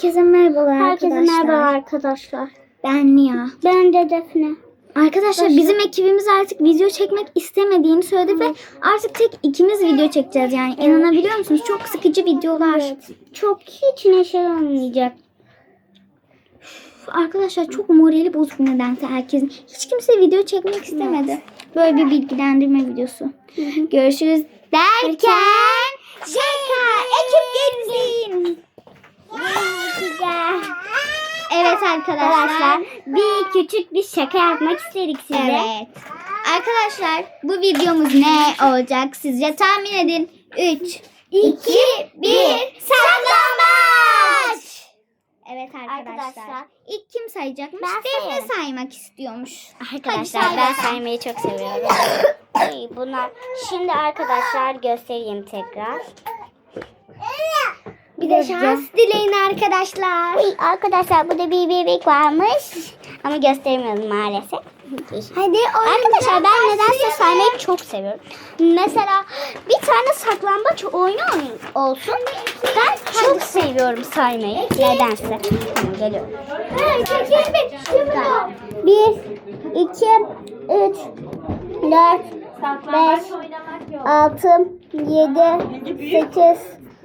Herkese merhabalar Herkese arkadaşlar. merhaba arkadaşlar. Ben Nia. Ben de Defne. Arkadaşlar bizim ekibimiz artık video çekmek istemediğini söyledi ve artık tek ikimiz video çekeceğiz yani. İnanabiliyor musunuz? Çok sıkıcı videolar. Çok hiç neşeli olmayacak. Arkadaşlar çok morali bozuk nedense herkesin. Hiç kimse video çekmek istemedi. Böyle bir bilgilendirme videosu. Görüşürüz derken şaka ekip gelsin. Evet arkadaşlar. bir küçük bir şaka yapmak istedik size. Evet. Arkadaşlar bu videomuz ne olacak sizce tahmin edin. 3, 2, 1 saklambaç. Evet arkadaşlar. Arkadaşlar. İlk kim sayacakmış? Ben Defne sayarım. saymak istiyormuş. Arkadaşlar Hadi say ben bakalım. saymayı çok seviyorum. Ay, Buna şimdi arkadaşlar göstereyim tekrar. Bir de şans dileyin arkadaşlar. Uy, arkadaşlar burada bir bebek varmış. Ama göstermiyorum maalesef. Hadi Arkadaşlar ben nedense saymayı çok seviyorum. Mesela bir tane saklambaç oyunu olsun. Ben çok seviyorum saymayı. Nedense. Geliyorum. Bir, iki, üç, dört, beş, altı, yedi, sekiz,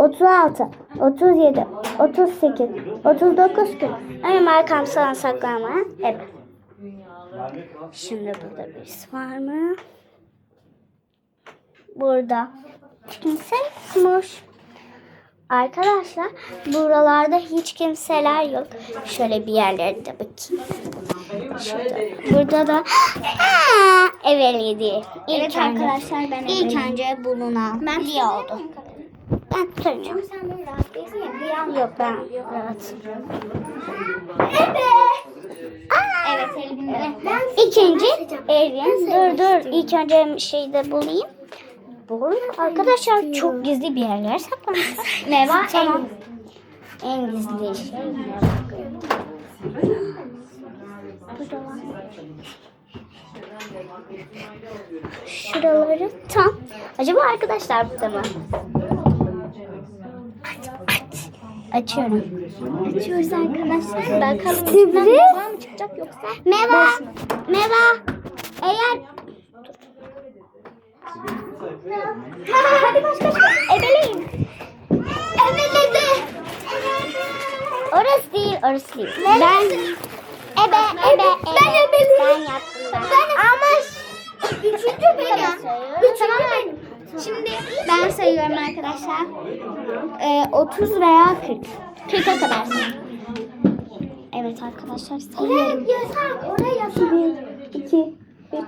36, 37, 38, 39 gün. Önüm arkam sana saklama. Evet. Şimdi burada birisi var mı? Burada. Kimse yokmuş. Arkadaşlar buralarda hiç kimseler yok. Şöyle bir yerlere de bakayım. Şurada. Burada da Eveliydi. İlk Evet önce- arkadaşlar, ben İlk önce bulunan ben diye oldu. Ben tutamıyorum. Sen böyle rahat değilsin ya. Bir an Yok ben rahat. Evet. İkinci Elvin. Dur dur. İlk önce bir şey de bulayım. Bu arkadaşlar çok gizli bir yerler saklanmış. Ne var? Tamam. En gizli şey. Şuraları tam. Acaba arkadaşlar burada mı? Aç, aç. Açıyorum. Açıyoruz arkadaşlar. Bakalım Sürpriz. mı çıkacak yoksa? Meva, Meva. Eğer Hadi baş baş baş. Ebeleyin. Ebeledi. Orası değil, orası değil. Ben ebe, ebe, ebe. Ben ebeliyim. Ben yaptım ben. Ama üçüncü benim. Üçüncü benim. Şimdi ben sayıyorum arkadaşlar. Ee, 30 veya 40. 40'a kadar Evet arkadaşlar sayıyorum. Oraya yasak. Oraya yasak. 1, 2, 3,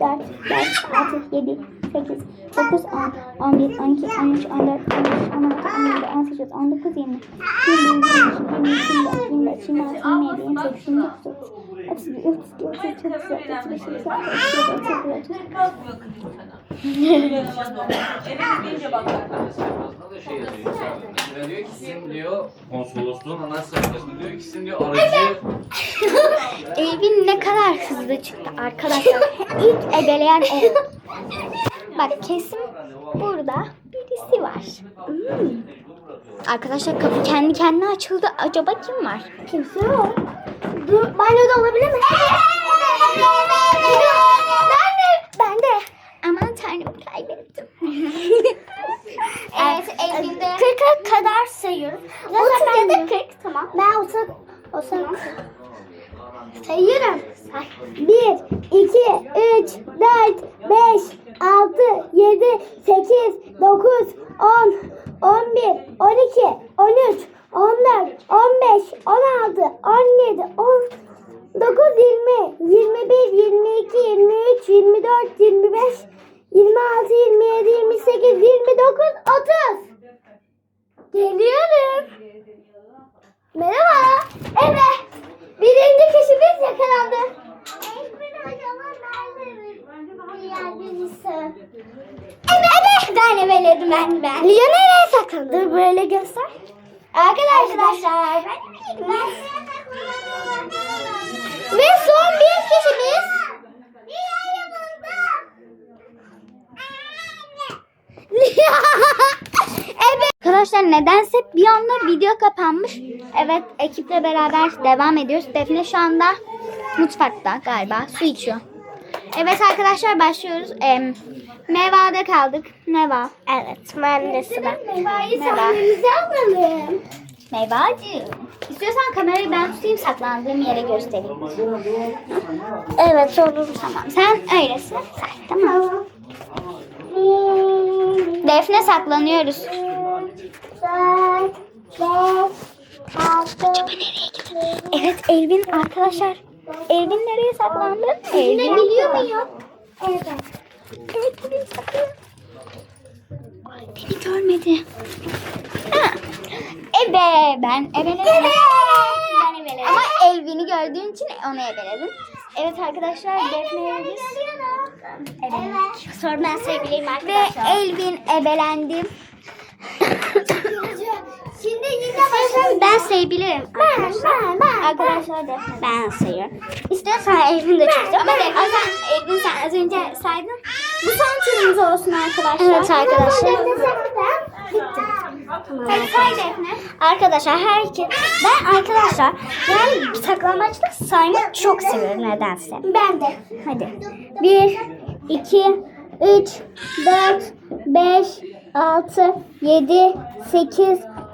4, 5, 6, 7, 8, 9, 10, 11, 12, 13, 14, 15, 16, 17, 18, 19, 20, 21, 22, 23, 24, 25, 26, 27, 28, 29, 30, 31, 32, 33, 34, 35, 36, 37, 38, 39, 40, 41, 42, Eve diyor ki sizin diyor konsolosluğun ana diyor ki diyor Evin ne kadar hızlı çıktı arkadaşlar. İlk ebeleyen ev. Bak kesin burada birisi var. Hmm. Arkadaşlar kapı kendi kendine açıldı. Acaba kim var? Kimse yok. Dur, banyoda olabilir mi? Sayıyorum. 1 2 3 4 5 6 7 8 9 10 11 12 13 14 15 16 17 10 9, 20, 21, 22, 23, 24, 25, 26, 27, 28, 29, 30. Geliyorum. Merhaba. Evet. Birinci kişimiz yakalandı. Ekber hocama nerede ben eveledim ben ben. Lia nereye saklandı? Böyle göster. Arkadaşlar. Ve son bir kişimiz Arkadaşlar nedense bir anda video kapanmış. Evet ekiple beraber devam ediyoruz. Defne şu anda mutfakta galiba su içiyor. Evet arkadaşlar başlıyoruz. Ee, Meva'da kaldık. Meva. Evet, ben de sıra. Meyveyi alalım. Mevacığım. İstiyorsan kamerayı ben tutayım saklandığım yere göstereyim. Evet, olur. Tamam sen öylesin. Say, tamam. Defne saklanıyoruz. Dört, beş, altı. Evet Elvin arkadaşlar. Elvin nereye saklandı? Elvin biliyor muyum? Evet. Evet Elvin saklandı. Beni görmedi. Ha. Ebe ben ebeledim. Ben ebeledim. Ama Elvin'i gördüğün için onu ebeledim. Evet arkadaşlar Defne'ye biz Evet. Sonra ben sevgiliyim ve arkadaşlar. Elvin ebelendi. Şimdi yine Ben sayabilirim. Ben, ben, ben. Arkadaşlar Defne. Ben sayıyorum. İstiyorsan Elvin de çıksın. Ama Defne sen, Elvin sen az önce saydın. Bu son turumuz olsun arkadaşlar. Evet arkadaşlar. Bitti. Hadi say Defne. Arkadaşlar herkes ben arkadaşlar yani saklambaçta saymak çok seviyorum nedense. Ben de. Hadi. 1 2 3 4 5 6 7 8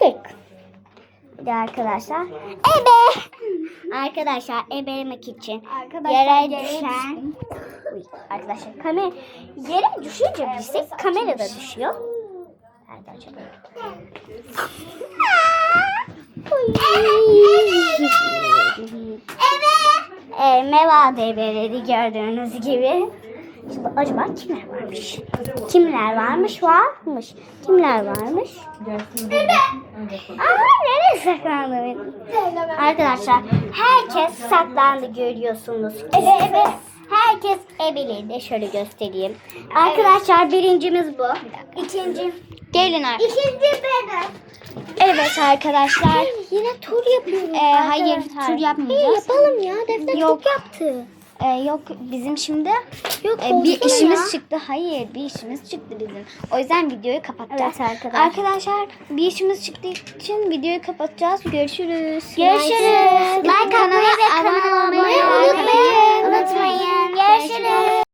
40. Bir de arkadaşlar. Ebe. Arkadaşlar ebelemek için Arkadaşlar, yere düşen. Uy, arkadaşlar kamera yere düşünce bilsek kamera da düşüyor. Nerede acaba? Evet. Meva devreleri gördüğünüz gibi. Şimdi acaba kimler varmış? Kimler varmış? Varmış. Kimler varmış? Aa nereye saklandı benim? Arkadaşlar herkes saklandı görüyorsunuz. Ebe ebe. Herkes ebeliydi. Şöyle göstereyim. Arkadaşlar birincimiz bu. İkinci. Gelin arkadaşlar. İkinci benim. Evet arkadaşlar. Yine tur yapıyoruz. Ee, hayır tur yapmayacağız. yapalım ya. Defter Yok. çok yaptı. Ee, yok bizim şimdi Yok e, bir işimiz ya. çıktı. Hayır bir işimiz çıktı bizim. O yüzden videoyu kapatacağız. Evet arkadaşlar. Arkadaşlar bir işimiz çıktığı için videoyu kapatacağız. Görüşürüz. Görüşürüz. Like atmayı ve kanala abone olmayı unutmayın. Unutmayın. Görüşürüz.